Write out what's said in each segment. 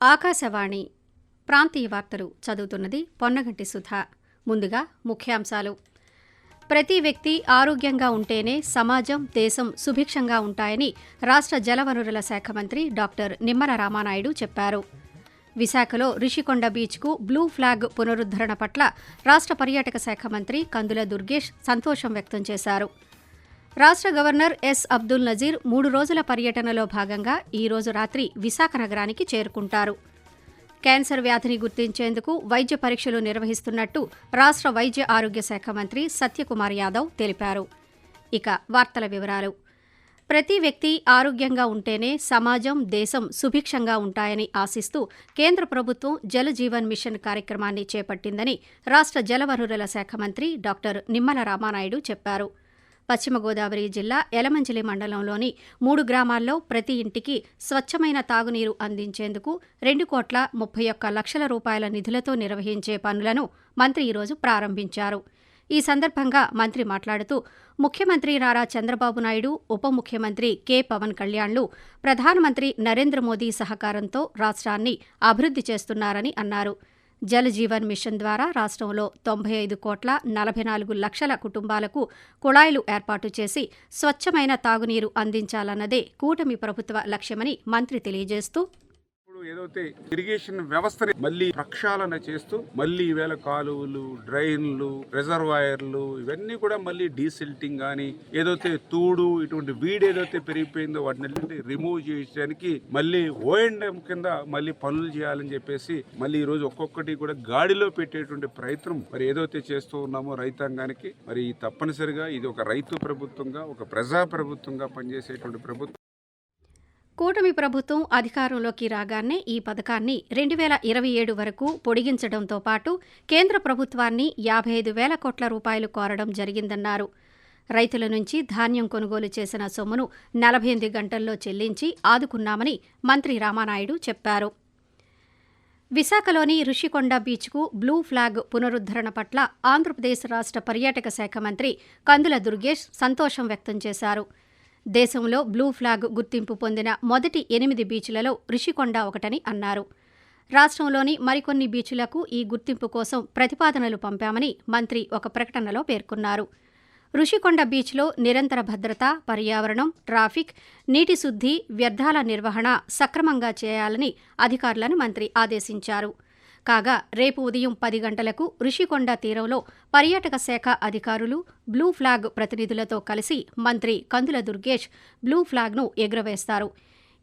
ఆకాశవాణి ప్రాంతీయ వార్తలు చదువుతున్నది పొన్నగంటి సుధా. ముందుగా ముఖ్యాంశాలు. ప్రతి వ్యక్తి ఆరోగ్యంగా ఉంటేనే సమాజం దేశం సుభిక్షంగా ఉంటాయని రాష్ట్ర జలవనరుల శాఖ మంత్రి డాక్టర్ నిమ్మల రామానాయుడు చెప్పారు. విశాఖలో రిషికొండ బీచ్కు బ్లూ ఫ్లాగ్ పునరుద్ధరణ పట్ల రాష్ట్ర పర్యాటక శాఖ మంత్రి కందుల దుర్గేష్ సంతోషం వ్యక్తం చేశారు. రాష్ట్ర గవర్నర్ ఎస్ అబ్దుల్ నజీర్ మూడు రోజుల పర్యటనలో భాగంగా ఈరోజు రాత్రి విశాఖ నగరానికి చేరుకుంటారు. క్యాన్సర్ వ్యాధిని గుర్తించేందుకు వైద్య పరీక్షలు నిర్వహిస్తున్నట్టు రాష్ట్ర వైద్య ఆరోగ్య శాఖ మంత్రి సత్యకుమార్ యాదవ్ తెలిపారు. ఇక వార్తల వివరాలు. ప్రతి వ్యక్తి ఆరోగ్యంగా ఉంటేనే సమాజం దేశం సుభిక్షంగా ఉంటాయని ఆశిస్తూ కేంద్ర ప్రభుత్వం జల జీవన్ మిషన్ కార్యక్రమాన్ని చేపట్టిందని రాష్ట్ర జలవనరుల శాఖ మంత్రి డాక్టర్ నిమ్మల రామానాయుడు చెప్పారు. పశ్చిమ గోదావరి జిల్లా ఎలమంజలి మండలంలోని మూడు గ్రామాల్లో ప్రతి ఇంటికి స్వచ్ఛమైన తాగునీరు అందించేందుకు రెండు కోట్ల ముప్పై ఒక్క లక్షల రూపాయల నిధులతో నిర్వహించే పనులను మంత్రి ఈరోజు ప్రారంభించారు. ఈ సందర్భంగా మంత్రి మాట్లాడుతూ ముఖ్యమంత్రి నారా చంద్రబాబు నాయుడు ఉప ముఖ్యమంత్రి కె పవన్ కళ్యాణ్లు ప్రధానమంత్రి నరేంద్ర మోదీ సహకారంతో రాష్ట్రాన్ని అభివృద్ధి చేస్తున్నారని అన్నారు. జల్ జీవన్ మిషన్ ద్వారా రాష్ట్రంలో తొంభై ఐదు కోట్ల నలభై నాలుగు లక్షల కుటుంబాలకు కుళాయిలు ఏర్పాటు చేసి స్వచ్ఛమైన తాగునీరు అందించాలన్నదే కూటమి ప్రభుత్వ లక్ష్యమని మంత్రి తెలియజేస్తూ ఏదైతే ఇరిగేషన్ వ్యవస్థని మళ్ళీ ప్రక్షాళన చేస్తూ మళ్ళీ ఈవేళ కాలువలు డ్రైన్లు రిజర్వాయర్లు ఇవన్నీ కూడా మళ్ళీ డీసిల్టింగ్ కానీ ఏదైతే తూడు ఇటువంటి వీడ్ ఏదైతే పెరిగిపోయిందో వాటిని రిమూవ్ చేయడానికి మళ్ళీ ఓఎండ్ఎం కింద మళ్ళీ పనులు చేయాలని చెప్పేసి మళ్ళీ ఈరోజు ఒక్కొక్కటి కూడా గాడిలో పెట్టేటువంటి ప్రయత్నం మరి ఏదైతే చేస్తూ ఉన్నామో రైతాంగానికి మరి తప్పనిసరిగా ఇది ఒక రైతు ప్రభుత్వంగా ఒక ప్రజా ప్రభుత్వంగా పనిచేసేటువంటి ప్రభుత్వం. కూటమి ప్రభుత్వం అధికారంలోకి రాగానే ఈ పథకాన్ని రెండు వేల ఇరవై ఏడు వరకు పొడిగించడంతో పాటు కేంద్ర ప్రభుత్వాన్ని యాభై ఐదు వేల కోట్ల రూపాయలు కోరడం జరిగిందన్నారు. రైతుల నుంచి ధాన్యం కొనుగోలు చేసిన సొమ్మును నలభై ఎనిమిది గంటల్లో చెల్లించి ఆదుకున్నామని మంత్రి రామానాయుడు చెప్పారు. విశాఖలోని రుషికొండ బీచ్కు బ్లూ ఫ్లాగ్ పునరుద్ధరణ పట్ల ఆంధ్రప్రదేశ్ రాష్ట్ర పర్యాటక శాఖ మంత్రి కందుల దుర్గేష్ సంతోషం వ్యక్తం చేశారు. దేశంలో బ్లూ ఫ్లాగ్ గుర్తింపు పొందిన మొదటి ఎనిమిది బీచ్లలో రిషికొండ ఒకటని అన్నారు. రాష్ట్రంలోని మరికొన్ని బీచ్లకు ఈ గుర్తింపు కోసం ప్రతిపాదనలు పంపామని మంత్రి ఒక ప్రకటనలో పేర్కొన్నారు. రుషికొండ బీచ్లో నిరంతర భద్రత పర్యావరణం ట్రాఫిక్ నీటి శుద్ధి వ్యర్థాల నిర్వహణ సక్రమంగా చేయాలని అధికారులను మంత్రి ఆదేశించారు. కాగా రేపు ఉదయం పది గంటలకు ఋషికొండ తీరంలో పర్యాటక శాఖ అధికారులు బ్లూ ఫ్లాగ్ ప్రతినిధులతో కలిసి మంత్రి కందుల దుర్గేష్ బ్లూ ఫ్లాగ్ను ఎగురవేస్తారు.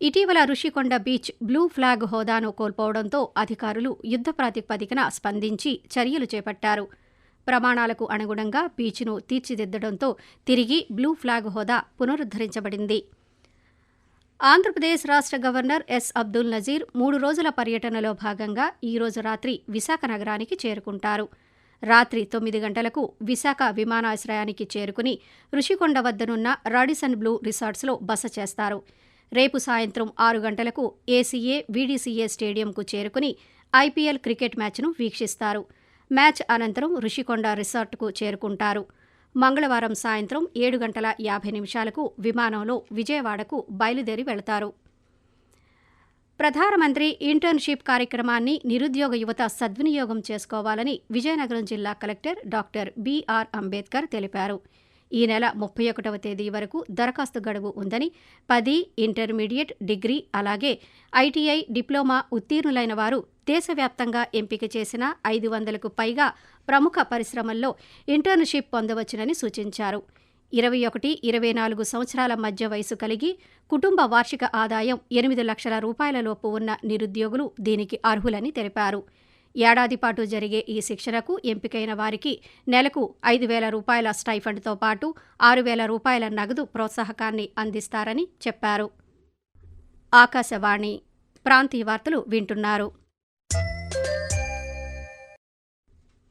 ఇటీవల ఋషికొండ బీచ్ బ్లూ ఫ్లాగ్ హోదాను కోల్పోవడంతో అధికారులు యుద్ధ ప్రాతిపదికన స్పందించి చర్యలు చేపట్టారు. ప్రమాణాలకు అనుగుణంగా బీచ్ను తీర్చిదిద్దడంతో తిరిగి బ్లూ ఫ్లాగ్ హోదా పునరుద్ధరించబడింది. ఆంధ్రప్రదేశ్ రాష్ట్ర గవర్నర్ ఎస్ అబ్దుల్ నజీర్ మూడు రోజుల పర్యటనలో భాగంగా ఈరోజు రాత్రి విశాఖ నగరానికి చేరుకుంటారు. రాత్రి తొమ్మిది గంటలకు విశాఖ విమానాశ్రయానికి చేరుకుని రుషికొండ వద్దనున్న రాడిసన్ బ్లూ రిసార్ట్స్లో బస చేస్తారు. రేపు సాయంత్రం ఆరు గంటలకు ఏసీఏ వీడీసీఏ స్టేడియంకు చేరుకుని ఐపీఎల్ క్రికెట్ మ్యాచ్ను వీక్షిస్తారు. మ్యాచ్ అనంతరం రుషికొండ రిసార్ట్కు చేరుకుంటారు. మంగళవారం సాయంత్రం ఏడు గంటల యాభై నిమిషాలకు విమానంలో విజయవాడకు బయలుదేరి వెళతారు. ప్రధానమంత్రి ఇంటర్న్షిప్ కార్యక్రమాన్ని నిరుద్యోగ యువత సద్వినియోగం చేసుకోవాలని విజయనగరం జిల్లా కలెక్టర్ డాక్టర్ బీఆర్ అంబేద్కర్ తెలిపారు. ఈ నెల ముప్పై ఒకటవ తేదీ వరకు దరఖాస్తు గడువు ఉందని పది ఇంటర్మీడియట్ డిగ్రీ అలాగే ఐటీఐ డిప్లొమా ఉత్తీర్ణులైన వారు దేశవ్యాప్తంగా ఎంపిక చేసిన ఐదు వందలకు పైగా ప్రముఖ పరిశ్రమల్లో ఇంటర్న్షిప్ పొందవచ్చునని సూచించారు. ఇరవై ఒకటి ఇరవై నాలుగు సంవత్సరాల మధ్య వయసు కలిగి కుటుంబ వార్షిక ఆదాయం ఎనిమిది లక్షల రూపాయల లోపు ఉన్న నిరుద్యోగులు దీనికి అర్హులని తెలిపారు. ఏడాది పాటు జరిగే ఈ శిక్షణకు ఎంపికైన వారికి నెలకు ఐదు వేల రూపాయల స్టైఫండ్తో పాటు ఆరు వేల రూపాయల నగదు ప్రోత్సాహకాన్ని అందిస్తారని చెప్పారు. ఆకాశవాణి ప్రాంతీయ వార్తలు వింటున్నారు.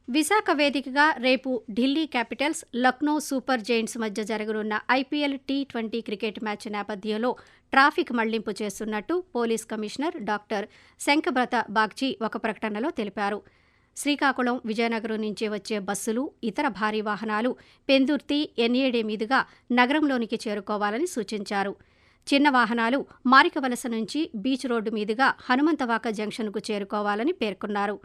విశాఖ వేదికగా రేపు Delhi Capitals Lucknow Super Giants మధ్య జరగనున్న IPL T twenty cricket match నేపథ్యంలో ట్రాఫిక్ మళ్ళింపు చేస్తున్నట్టు police commissioner doctor Shankhabrata Bagchi ఒక ప్రకటనలో తెలిపారు. శ్రీకాకుళం విజయనగరం నుంచి వచ్చే బస్సులు ఇతర భారీ వాహనాలు పెందుర్తి ఎన్ఏడి మీదుగా నగరంలోనికి చేరుకోవాలని సూచించారు. చిన్న వాహనాలు మారికవలస నుంచి బీచ్ రోడ్డు మీదుగా హనుమంతవాక జంక్షన్కు చేరుకోవాలని పేర్కొన్నారు.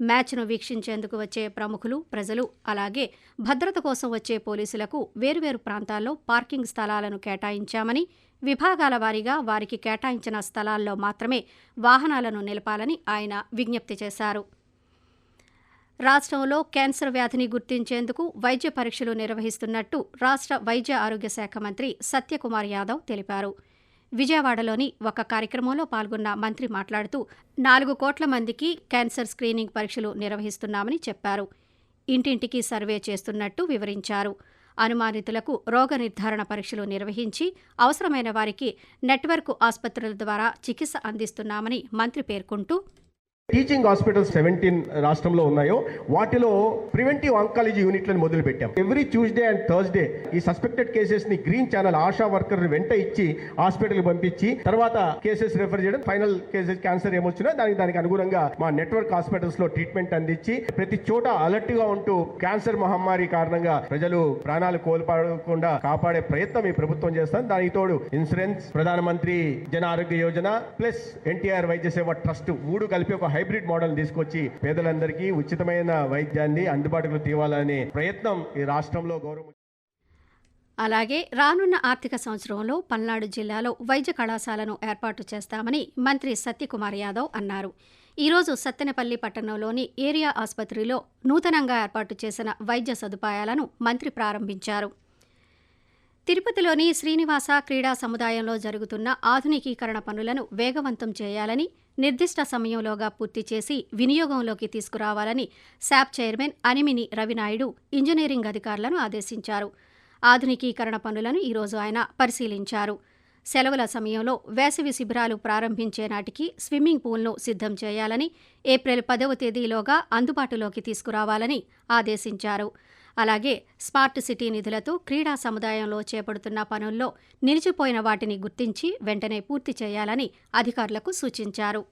మ్యాచ్ను వీక్షించేందుకు వచ్చే ప్రముఖులు ప్రజలు అలాగే భద్రత కోసం వచ్చే పోలీసులకు వేర్వేరు ప్రాంతాల్లో పార్కింగ్ స్థలాలను కేటాయించామని విభాగాల వారీగా వారికి కేటాయించిన స్థలాల్లో మాత్రమే వాహనాలను నిలపాలని ఆయన విజ్ఞప్తి చేశారు. రాష్ట్రంలో క్యాన్సర్ వ్యాధిని గుర్తించేందుకు వైద్య పరీక్షలు నిర్వహిస్తున్నట్టు రాష్ట్ర వైద్య ఆరోగ్య శాఖ మంత్రి సత్యకుమార్ యాదవ్ తెలిపారు. విజయవాడలోని ఒక కార్యక్రమంలో పాల్గొన్న మంత్రి మాట్లాడుతూ నాలుగు కోట్ల మందికి క్యాన్సర్ స్క్రీనింగ్ పరీక్షలు నిర్వహిస్తున్నామని చెప్పారు. ఇంటింటికి సర్వే చేస్తున్నట్టు వివరించారు. అనుమానితులకు రోగ నిర్ధారణ పరీక్షలు నిర్వహించి అవసరమైన వారికి నెట్వర్క్ ఆసుపత్రుల ద్వారా చికిత్స అందిస్తున్నామని మంత్రి పేర్కొంటూ టీచింగ్ హాస్పిటల్స్ సెవెంటీన్ రాష్ట్రంలో ఉన్నాయో వాటిలో ప్రివెంటివ్ ఆంకాలజీ యూనిట్లను మొదలుపెట్టాం. ఎవ్రీ ట్యూస్డే అండ్ థర్స్డే ఈ సస్పెక్టెడ్ కేసెస్ని గ్రీన్ ఛానల్ ఆశా వర్కర్ వెంట ఇచ్చి హాస్పిటల్ పంపించి తర్వాత కేసెస్ రెఫర్ చేయడం ఫైనల్ కేసెస్ క్యాన్సర్ ఏమొచ్చినా దానికి దానికి అనుగుణంగా మా నెట్వర్క్ హాస్పిటల్స్లో ట్రీట్మెంట్ అందించి ప్రతి చోట అలర్ట్గా ఉంటూ క్యాన్సర్ మహమ్మారి కారణంగా ప్రజలు ప్రాణాలు కోల్పోకుండా కాపాడే ప్రయత్నం ఈ ప్రభుత్వం చేస్తాం. దానికి తోడు ఇన్సూరెన్స్ ప్రధానమంత్రి జన ఆరోగ్య యోజన ప్లస్ ఎన్టీఆర్ వైద్య సేవ ట్రస్ట్ మూడు కలిపి ఒక హైబ్రిడ్ మోడల్ తీసుకొచ్చి పేదలందరికీ ఉచితమైన వైద్యాన్ని అందుబాటులో తేవాలనే ప్రయత్నం ఈ రాష్ట్రంలో గౌరవ అలాగే రానున్న ఆర్థిక సంవత్సరంలో పల్నాడు జిల్లాలో వైద్య కళాశాలను ఏర్పాటు చేస్తామని మంత్రి సత్యకుమార్ యాదవ్ అన్నారు. ఈరోజు సత్తెనపల్లి పట్టణంలోని ఏరియా ఆసుపత్రిలో నూతనంగా ఏర్పాటు చేసిన వైద్య సదుపాయాలను మంత్రి ప్రారంభించారు. తిరుపతిలోని శ్రీనివాస క్రీడా సముదాయంలో జరుగుతున్న ఆధునికీకరణ పనులను వేగవంతం చేయాలని నిర్దిష్ట సమయంలోగా పూర్తి చేసి వినియోగంలోకి తీసుకురావాలని శాప్ చైర్మన్ అనిమిని రవినాయుడు ఇంజనీరింగ్ అధికారులను ఆదేశించారు. ఆధునికీకరణ పనులను ఈరోజు ఆయన పరిశీలించారు. సెలవుల సమయంలో వేసవి శిబిరాలు ప్రారంభించే నాటికి స్విమ్మింగ్ పూల్ను సిద్ధం చేయాలని ఏప్రిల్ పదవ తేదీలోగా అందుబాటులోకి తీసుకురావాలని ఆదేశించారు. అలాగే స్మార్ట్ సిటీ నిధులతో క్రీడా సముదాయంలో చేపడుతున్న పనుల్లో నిలిచిపోయిన వాటిని గుర్తించి వెంటనే పూర్తి చేయాలని అధికారులకు సూచించారు.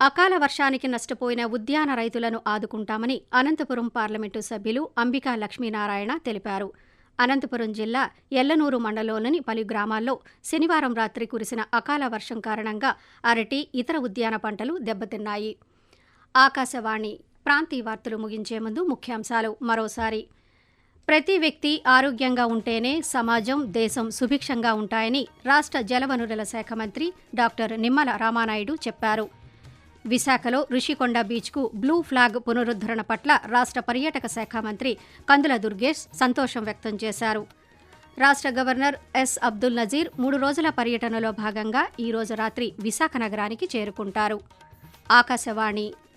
అకాల వర్షానికి నష్టపోయిన ఉద్యాన రైతులను ఆదుకుంటామని అనంతపురం పార్లమెంటు సభ్యులు అంబికా లక్ష్మీనారాయణ తెలిపారు. అనంతపురం జిల్లా ఎల్లనూరు మండలంలోని పలు గ్రామాల్లో శనివారం రాత్రి కురిసిన అకాల వర్షం కారణంగా అరటి ఇతర ఉద్యాన పంటలు దెబ్బతిన్నాయి. ఆకాశవాణి ప్రాంతీయ వార్తలు ముగించే ముందు ముఖ్యాంశాలు మరోసారి. ప్రతి వ్యక్తి ఆరోగ్యంగా ఉంటేనే సమాజం దేశం సుభిక్షంగా ఉంటాయని రాష్ట్ర జలవనరుల శాఖ మంత్రి డాక్టర్ నిమ్మల రామానాయుడు చెప్పారు. విశాఖలో ఋషికొండ బీచ్కు బ్లూ ఫ్లాగ్ పునరుద్ధరణ పట్ల రాష్ట్ర పర్యాటక శాఖ మంత్రి కందుల దుర్గేష్ సంతోషం వ్యక్తం చేశారు. రాష్ట్ర గవర్నర్ ఎస్ అబ్దుల్ నజీర్ మూడు రోజుల పర్యటనలో భాగంగా ఈరోజు రాత్రి విశాఖ నగరానికి చేరుకుంటారు. ఆకాశవాణి